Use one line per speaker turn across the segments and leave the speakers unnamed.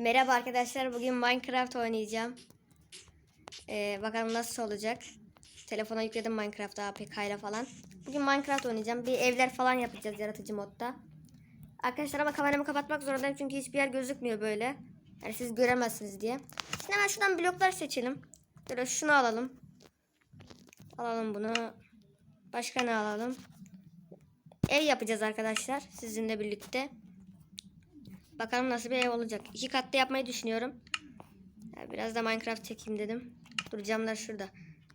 Merhaba arkadaşlar. Bugün Minecraft oynayacağım. Ee, bakalım nasıl olacak. Telefona yükledim Minecraft APK ile falan. Bugün Minecraft oynayacağım. Bir evler falan yapacağız yaratıcı modda. Arkadaşlar ama kameramı kapatmak zorundayım çünkü hiçbir yer gözükmüyor böyle. Yani siz göremezsiniz diye. Şimdi hemen şuradan bloklar seçelim. Böyle şunu alalım. Alalım bunu. Başka ne alalım? Ev yapacağız arkadaşlar sizinle birlikte. Bakalım nasıl bir ev olacak. İki katlı yapmayı düşünüyorum. Biraz da Minecraft çekeyim dedim. Dur camlar şurada.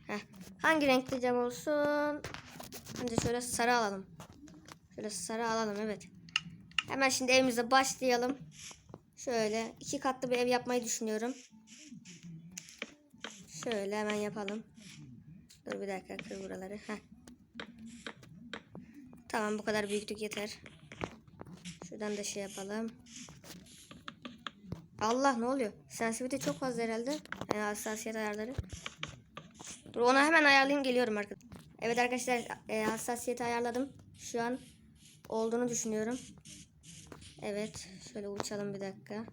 Heh. Hangi renkli cam olsun? Önce şöyle sarı alalım. Şöyle sarı alalım evet. Hemen şimdi evimize başlayalım. Şöyle iki katlı bir ev yapmayı düşünüyorum. Şöyle hemen yapalım. Dur bir dakika kır buraları. Heh. Tamam bu kadar büyüklük yeter. Şuradan da şey yapalım. Allah ne oluyor? Sensitivite çok fazla herhalde. Yani hassasiyet ayarları. Dur onu hemen ayarlayayım geliyorum arkadaşlar. Evet arkadaşlar e, hassasiyeti ayarladım. Şu an olduğunu düşünüyorum. Evet şöyle uçalım bir dakika.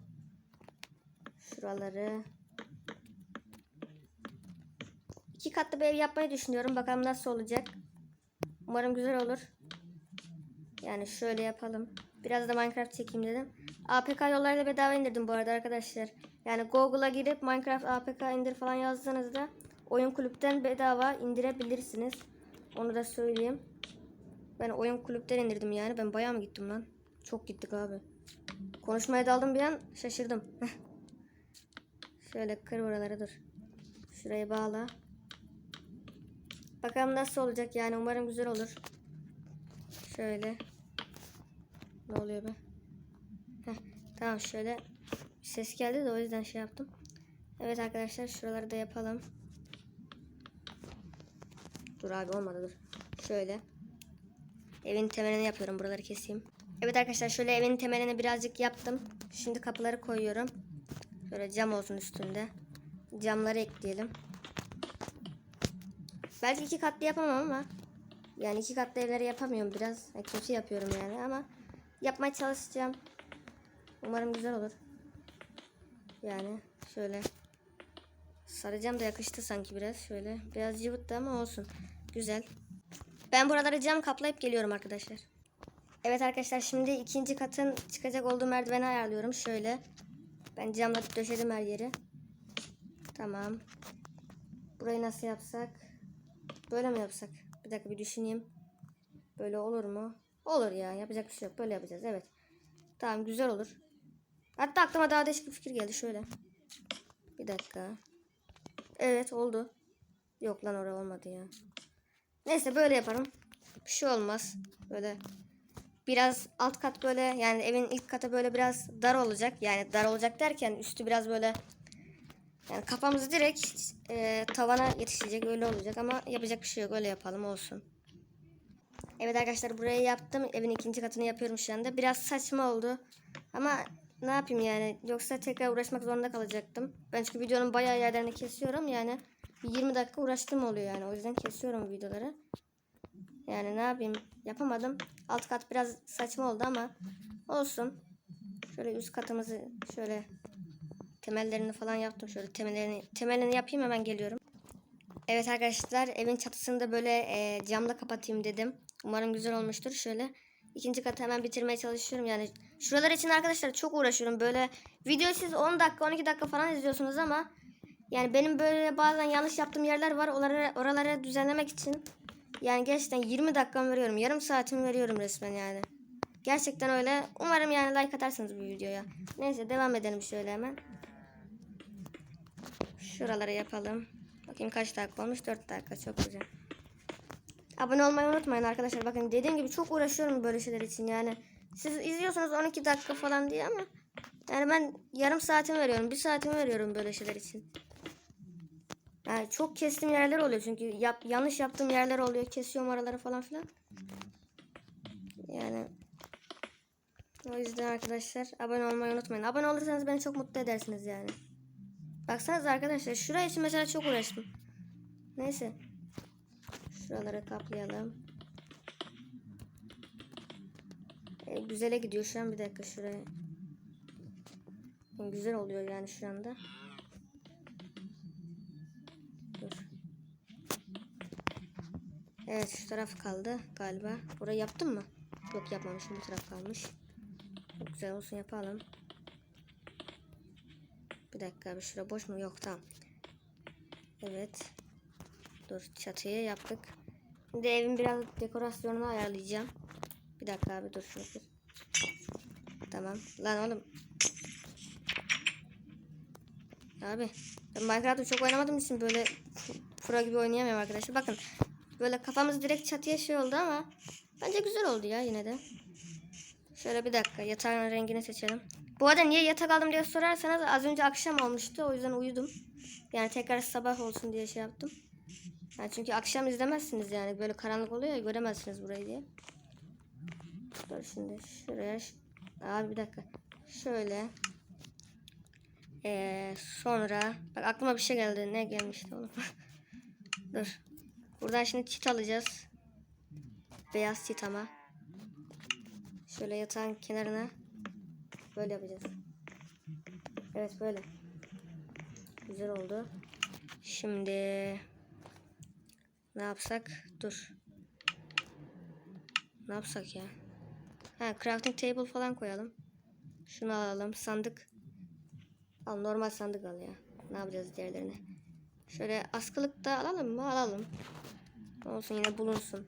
Şuraları. İki katlı bir ev yapmayı düşünüyorum. Bakalım nasıl olacak. Umarım güzel olur. Yani şöyle yapalım. Biraz da Minecraft çekeyim dedim. APK yollarıyla bedava indirdim bu arada arkadaşlar. Yani Google'a girip Minecraft APK indir falan yazdığınızda oyun kulüpten bedava indirebilirsiniz. Onu da söyleyeyim. Ben oyun kulüpten indirdim yani. Ben bayağı mı gittim lan? Çok gittik abi. Konuşmaya daldım bir an şaşırdım. Şöyle kır oraları dur. Şurayı bağla. Bakalım nasıl olacak yani umarım güzel olur. Şöyle. Ne oluyor be? Tamam şöyle ses geldi de o yüzden şey yaptım. Evet arkadaşlar şuraları da yapalım. Dur abi olmadı dur. Şöyle. Evin temelini yapıyorum. Buraları keseyim. Evet arkadaşlar şöyle evin temelini birazcık yaptım. Şimdi kapıları koyuyorum. Şöyle cam olsun üstünde. Camları ekleyelim. Belki iki katlı yapamam ama yani iki katlı evleri yapamıyorum biraz. Yani kötü yapıyorum yani ama yapmaya çalışacağım. Umarım güzel olur. Yani şöyle saracağım da yakıştı sanki biraz şöyle. Biraz cıvıttı ama olsun. Güzel. Ben buraları cam kaplayıp geliyorum arkadaşlar. Evet arkadaşlar şimdi ikinci katın çıkacak olduğu merdiveni ayarlıyorum. Şöyle. Ben camla döşedim her yeri. Tamam. Burayı nasıl yapsak? Böyle mi yapsak? Bir dakika bir düşüneyim. Böyle olur mu? Olur ya. Yapacak bir şey yok. Böyle yapacağız. Evet. Tamam güzel olur. Hatta aklıma daha değişik bir fikir geldi. Şöyle. Bir dakika. Evet oldu. Yok lan oraya olmadı ya. Neyse böyle yaparım. Bir şey olmaz. Böyle biraz alt kat böyle yani evin ilk katı böyle biraz dar olacak. Yani dar olacak derken üstü biraz böyle yani kafamız direkt e, tavana yetişecek öyle olacak ama yapacak bir şey yok öyle yapalım olsun. Evet arkadaşlar burayı yaptım. Evin ikinci katını yapıyorum şu anda. Biraz saçma oldu. Ama ne yapayım yani. Yoksa tekrar uğraşmak zorunda kalacaktım. Ben çünkü videonun bayağı yerlerini kesiyorum. Yani 20 dakika uğraştım oluyor yani. O yüzden kesiyorum videoları. Yani ne yapayım. Yapamadım. Alt kat biraz saçma oldu ama olsun. Şöyle üst katımızı şöyle temellerini falan yaptım. Şöyle temellerini, temelini yapayım hemen geliyorum. Evet arkadaşlar evin çatısını da böyle e, camla kapatayım dedim. Umarım güzel olmuştur. Şöyle ikinci katı hemen bitirmeye çalışıyorum. Yani şuralar için arkadaşlar çok uğraşıyorum. Böyle video siz 10 dakika 12 dakika falan izliyorsunuz ama yani benim böyle bazen yanlış yaptığım yerler var. Oraları, oraları düzenlemek için yani gerçekten 20 dakikamı veriyorum. Yarım saatimi veriyorum resmen yani. Gerçekten öyle. Umarım yani like atarsınız bu videoya. Neyse devam edelim şöyle hemen. Şuraları yapalım. Bakayım kaç dakika olmuş? 4 dakika. Çok güzel. Abone olmayı unutmayın arkadaşlar. Bakın dediğim gibi çok uğraşıyorum böyle şeyler için yani. Siz izliyorsunuz 12 dakika falan diye ama yani ben yarım saatimi veriyorum. Bir saatimi veriyorum böyle şeyler için. Yani çok kestiğim yerler oluyor çünkü yap, yanlış yaptığım yerler oluyor. Kesiyorum araları falan filan. Yani o yüzden arkadaşlar abone olmayı unutmayın. Abone olursanız beni çok mutlu edersiniz yani. Baksanıza arkadaşlar şuraya için mesela çok uğraştım. Neyse. Şuraları kaplayalım. E, güzele gidiyor şu an bir dakika şuraya. Güzel oluyor yani şu anda. Dur. Evet şu taraf kaldı galiba. Burayı yaptım mı? Yok yapmamışım bu taraf kalmış. Güzel olsun yapalım. Bir dakika bir şura boş mu? Yok tamam. Evet. Dur çatıyı yaptık. Şimdi evin biraz dekorasyonunu ayarlayacağım. Bir dakika abi dur şunu. Tamam. Lan oğlum. Abi ben Minecraft'ı çok oynamadığım için böyle pro gibi oynayamıyorum arkadaşlar. Bakın böyle kafamız direkt çatıya şey oldu ama bence güzel oldu ya yine de. Şöyle bir dakika yatağın rengini seçelim. Bu arada niye yatak aldım diye sorarsanız az önce akşam olmuştu o yüzden uyudum. Yani tekrar sabah olsun diye şey yaptım. Yani çünkü akşam izlemezsiniz yani böyle karanlık oluyor ya göremezsiniz burayı diye. Dur şimdi şuraya abi bir dakika. Şöyle. Ee, sonra bak aklıma bir şey geldi. Ne gelmişti oğlum? Dur. Buradan şimdi çit alacağız. Beyaz çit ama. Şöyle yatağın kenarına böyle yapacağız. Evet böyle. Güzel oldu. Şimdi ne yapsak? Dur. Ne yapsak ya? Ha, crafting table falan koyalım. Şunu alalım. Sandık. Al normal sandık al ya. Ne yapacağız diğerlerini? Şöyle askılık da alalım mı? Alalım. Olsun yine bulunsun.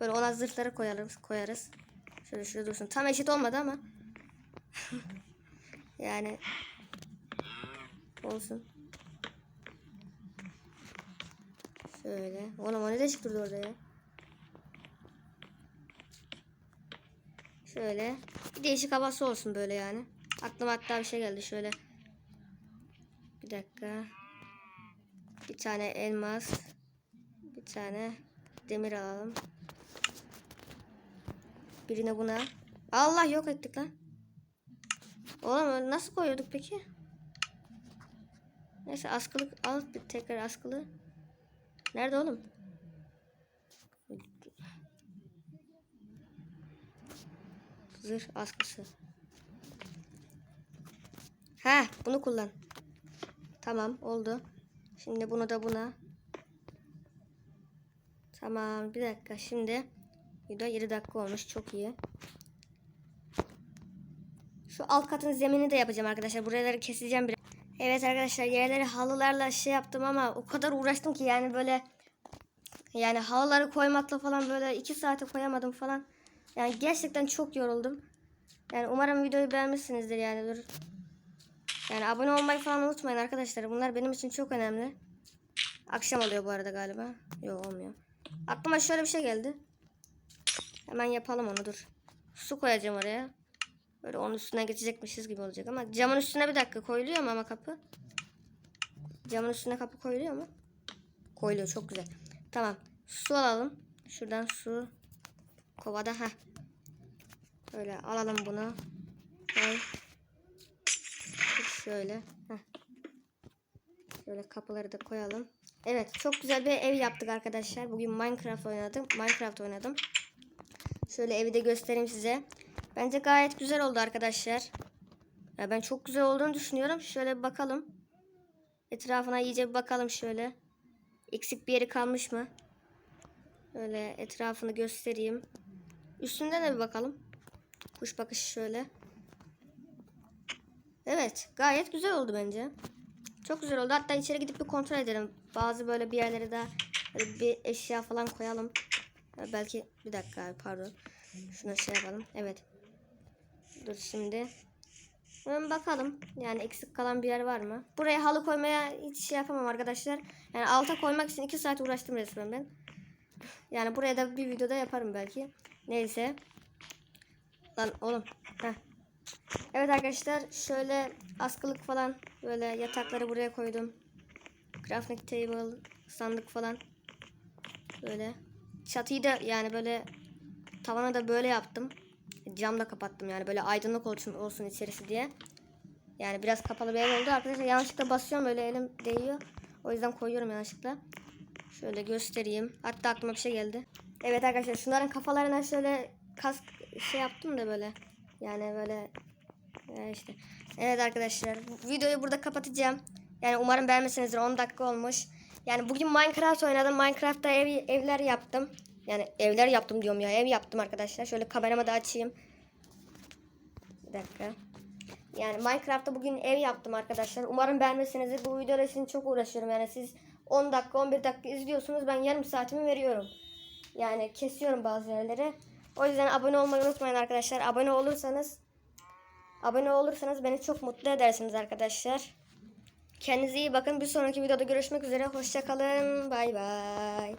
Böyle ona zırhları koyarız. koyarız. Şöyle şurada dursun. Tam eşit olmadı ama. yani olsun. Şöyle. Oğlum o ne de çıktı orada ya? Şöyle. Bir değişik havası olsun böyle yani. Aklıma hatta bir şey geldi şöyle. Bir dakika. Bir tane elmas. Bir tane demir alalım. Birine buna. Allah yok ettik lan. Oğlum nasıl koyuyorduk peki? Neyse askılık al bir tekrar askılı. Nerede oğlum? Zırh askısı. Ha, bunu kullan. Tamam, oldu. Şimdi bunu da buna. Tamam, bir dakika. Şimdi video 7 dakika olmuş. Çok iyi. Şu alt katın zemini de yapacağım arkadaşlar. Buraları keseceğim biraz. Evet arkadaşlar yerleri halılarla şey yaptım ama o kadar uğraştım ki yani böyle yani halıları koymakla falan böyle iki saate koyamadım falan. Yani gerçekten çok yoruldum. Yani umarım videoyu beğenmişsinizdir yani dur. Yani abone olmayı falan unutmayın arkadaşlar. Bunlar benim için çok önemli. Akşam oluyor bu arada galiba. Yok olmuyor. Aklıma şöyle bir şey geldi. Hemen yapalım onu dur. Su koyacağım oraya. Böyle onun üstüne geçecekmişiz gibi olacak ama camın üstüne bir dakika koyuluyor mu ama kapı? Camın üstüne kapı koyuluyor mu? Koyuluyor çok güzel. Tamam. Su alalım. Şuradan su. Kovada ha. Böyle alalım bunu. Koy. Şöyle. Heh. Şöyle kapıları da koyalım. Evet çok güzel bir ev yaptık arkadaşlar. Bugün Minecraft oynadım. Minecraft oynadım. Şöyle evi de göstereyim size. Bence gayet güzel oldu arkadaşlar. Ya ben çok güzel olduğunu düşünüyorum. Şöyle bir bakalım. Etrafına iyice bir bakalım şöyle. Eksik bir yeri kalmış mı? Böyle etrafını göstereyim. Üstünden de bir bakalım. Kuş bakışı şöyle. Evet gayet güzel oldu bence. Çok güzel oldu. Hatta içeri gidip bir kontrol edelim. Bazı böyle bir yerlere de bir eşya falan koyalım. Ya belki bir dakika abi, pardon. Şuna şey yapalım. Evet. Dur şimdi. Hemen bakalım. Yani eksik kalan bir yer var mı? Buraya halı koymaya hiç şey yapamam arkadaşlar. Yani alta koymak için 2 saat uğraştım resmen ben. Yani buraya da bir videoda yaparım belki. Neyse. Lan oğlum. Heh. Evet arkadaşlar şöyle askılık falan böyle yatakları buraya koydum. Crafting table, sandık falan. Böyle. Çatıyı da yani böyle tavana da böyle yaptım. Cam da kapattım yani böyle aydınlık olsun, olsun içerisi diye. Yani biraz kapalı bir ev oldu. Arkadaşlar yanlışlıkla basıyorum öyle elim değiyor. O yüzden koyuyorum yanlışlıkla. Şöyle göstereyim. Hatta aklıma bir şey geldi. Evet arkadaşlar şunların kafalarına şöyle kask şey yaptım da böyle. Yani böyle e, işte. Evet arkadaşlar videoyu burada kapatacağım. Yani umarım beğenmişsinizdir 10 dakika olmuş. Yani bugün Minecraft oynadım. Minecraft'ta ev, evler yaptım. Yani evler yaptım diyorum ya ev yaptım arkadaşlar. Şöyle kameramı da açayım. Bir dakika. Yani Minecraft'ta bugün ev yaptım arkadaşlar. Umarım beğenmişsinizdir. Bu videoda için çok uğraşıyorum. Yani siz 10 dakika 11 dakika izliyorsunuz. Ben yarım saatimi veriyorum. Yani kesiyorum bazı yerleri. O yüzden abone olmayı unutmayın arkadaşlar. Abone olursanız abone olursanız beni çok mutlu edersiniz arkadaşlar. Kendinize iyi bakın. Bir sonraki videoda görüşmek üzere. Hoşçakalın. Bay bay.